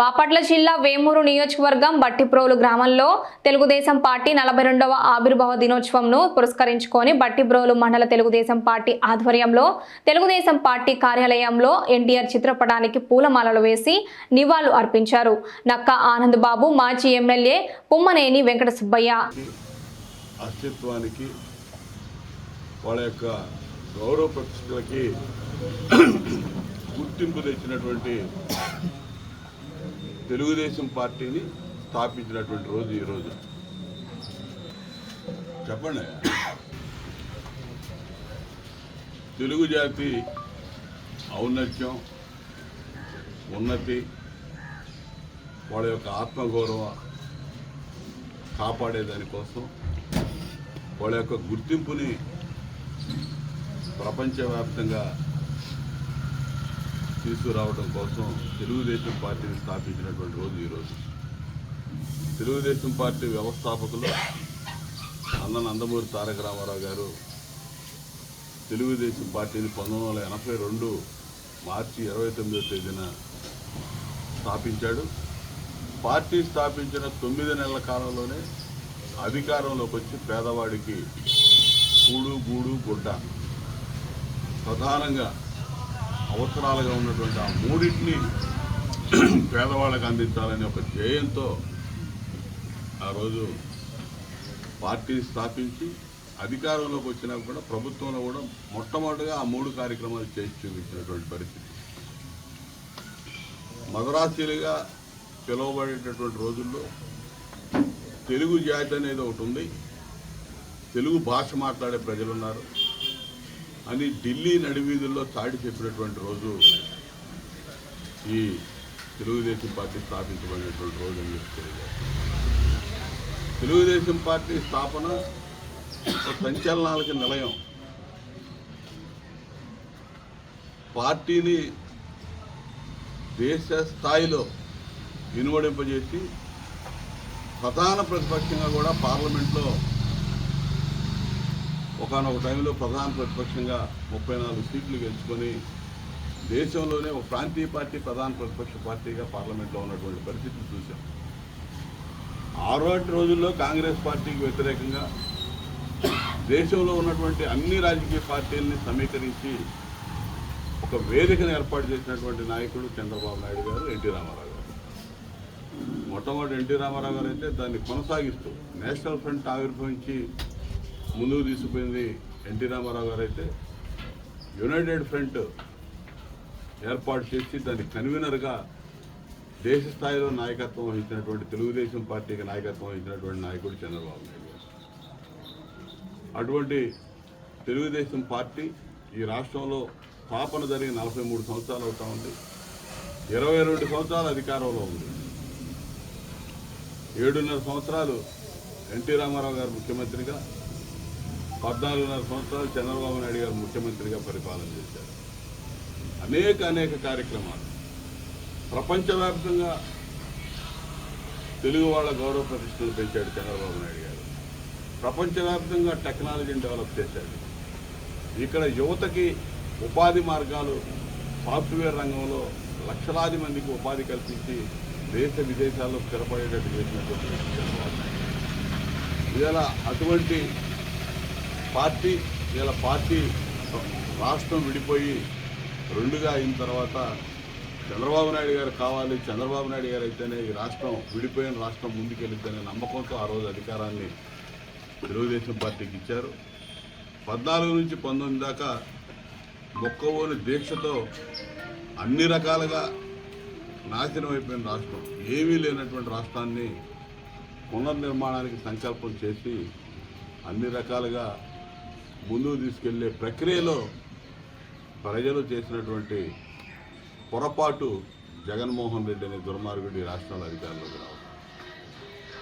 బాపట్ల జిల్లా వేమూరు నియోజకవర్గం బట్టిప్రోలు గ్రామంలో తెలుగుదేశం పార్టీ నలభై రెండవ ఆవిర్భావ దినోత్సవంను పురస్కరించుకొని బట్టిప్రోలు మండల తెలుగుదేశం పార్టీ ఆధ్వర్యంలో తెలుగుదేశం పార్టీ కార్యాలయంలో ఎన్టీఆర్ చిత్రపటానికి పూలమాలలు వేసి నివాళులు అర్పించారు. నక్క ఆనంద్ బాబు మాజీ ఎమ్మెల్యే పుమ్మనేని వెంకట సుబ్బయ్య అస్తిత్వానికి వాళ్ళ యొక్క గౌరవ ప్రతిష్టలకి గుర్తింపు తెచ్చినటువంటి తెలుగుదేశం పార్టీని స్థాపించినటువంటి రోజు ఈరోజు చెప్పండి. తెలుగు జాతి ఔన్నత్యం ఉన్నతి వాళ్ళ యొక్క ఆత్మగౌరవ కాపాడేదానికోసం వాళ్ళ యొక్క గుర్తింపుని ప్రపంచవ్యాప్తంగా తీసుకురావడం కోసం తెలుగుదేశం పార్టీని స్థాపించినటువంటి రోజు ఈరోజు తెలుగుదేశం పార్టీ వ్యవస్థాపకులు అన్న నందమూరి తారక రామారావు గారు తెలుగుదేశం పార్టీని పంతొమ్మిది వందల ఎనభై రెండు మార్చి ఇరవై తొమ్మిదో తేదీన స్థాపించాడు. పార్టీ స్థాపించిన తొమ్మిది నెలల కాలంలోనే అధికారంలోకి వచ్చి పేదవాడికి కూడు గూడు గుడ్డ ప్రధానంగా అవసరాలుగా ఉన్నటువంటి ఆ మూడింటిని పేదవాళ్ళకి అందించాలనే ఒక ధ్యేయంతో ఆ రోజు పార్టీ స్థాపించి అధికారంలోకి వచ్చినా కూడా ప్రభుత్వంలో కూడా మొట్టమొదటిగా ఆ మూడు కార్యక్రమాలు చేసి చూపించినటువంటి పరిస్థితి. మదరాసీలుగా పిలువబడేటటువంటి రోజుల్లో తెలుగు జాతి అనేది ఒకటి ఉంది. తెలుగు భాష మాట్లాడే ప్రజలు ఉన్నారు అని ఢిల్లీ నడివీధుల్లో చాటి చెప్పినటువంటి రోజు ఈ తెలుగుదేశం పార్టీ స్థాపించబడినటువంటి రోజు అని తెలుగుదేశం పార్టీ స్థాపన సంచలనాలకి నిలయం. పార్టీని దేశ స్థాయిలో వినువడింపజేసి ప్రధాన ప్రతిపక్షంగా కూడా పార్లమెంట్లో ఒకనొక టైంలో ప్రధాన ప్రతిపక్షంగా ముప్పై నాలుగు సీట్లు గెలుచుకొని దేశంలోనే ఒక ప్రాంతీయ పార్టీ ప్రధాన ప్రతిపక్ష పార్టీగా పార్లమెంట్లో ఉన్నటువంటి పరిస్థితిని చూశాం. ఆ రోజుల్లో కాంగ్రెస్ పార్టీకి వ్యతిరేకంగా దేశంలో ఉన్నటువంటి అన్ని రాజకీయ పార్టీలని సమీకరించి ఒక వేదికను ఏర్పాటు చేసినటువంటి నాయకుడు చంద్రబాబు నాయుడు గారు ఎన్టీ రామారావు గారు. మొట్టమొదటి ఎన్టీ రామారావు గారు అయితే దాన్ని కొనసాగిస్తూ నేషనల్ ఫ్రంట్ ఆవిర్భవించి ముందుకు తీసుకుపోయింది ఎన్టీ రామారావు గారు అయితే యునైటెడ్ ఫ్రంట్ ఏర్పాటు చేసి దాని కన్వీనర్గా దేశ స్థాయిలో నాయకత్వం వహించినటువంటి తెలుగుదేశం పార్టీకి నాయకత్వం వహించినటువంటి నాయకుడు చంద్రబాబు నాయుడు గారు. అటువంటి తెలుగుదేశం పార్టీ ఈ రాష్ట్రంలో స్థాపన జరిగి నలభై మూడు సంవత్సరాలు అవుతా ఉంది. ఇరవై రెండు సంవత్సరాలు అధికారంలో ఉంది. ఏడున్నర సంవత్సరాలు ఎన్టీ రామారావు గారు ముఖ్యమంత్రిగా పద్నాలుగున్నర సంవత్సరాలు చంద్రబాబు నాయుడు గారు ముఖ్యమంత్రిగా పరిపాలన చేశారు. అనేక అనేక కార్యక్రమాలు. ప్రపంచవ్యాప్తంగా తెలుగు వాళ్ళ గౌరవ ప్రతిష్టలు పెంచాడు చంద్రబాబు నాయుడు గారు. ప్రపంచవ్యాప్తంగా టెక్నాలజీని డెవలప్ చేశాడు. ఇక్కడ యువతకి ఉపాధి మార్గాలు సాఫ్ట్వేర్ రంగంలో లక్షలాది మందికి ఉపాధి కల్పించి దేశ విదేశాల్లో స్థిరపడేటట్టు చేసినటువంటి చంద్రబాబు నాయుడు ఇవాళ అటువంటి పార్టీ వీళ్ళ పార్టీ రాష్ట్రం విడిపోయి రెండుగా అయిన తర్వాత చంద్రబాబు నాయుడు గారు కావాలి చంద్రబాబు నాయుడు గారు అయితేనే ఈ రాష్ట్రం విడిపోయిన రాష్ట్రం ముందుకెళ్ళిద్దనే నమ్మకంతో ఆ రోజు అధికారాన్ని తెలుగుదేశం పార్టీకి ఇచ్చారు. పద్నాలుగు నుంచి పంతొమ్మిది దాకా మొక్కవోని దీక్షతో అన్ని రకాలుగా నాశనం అయిపోయిన రాష్ట్రం. ఏమీ లేనటువంటి రాష్ట్రాన్ని పునర్నిర్మాణానికి సంకల్పం చేసి అన్ని రకాలుగా ముందుకు తీసుకెళ్ళే ప్రక్రియలో ప్రజలు చేసినటువంటి పొరపాటు జగన్మోహన్ రెడ్డి అనే దుర్మార్గుడి రాష్ట్రాల అధికారులకు రావడం.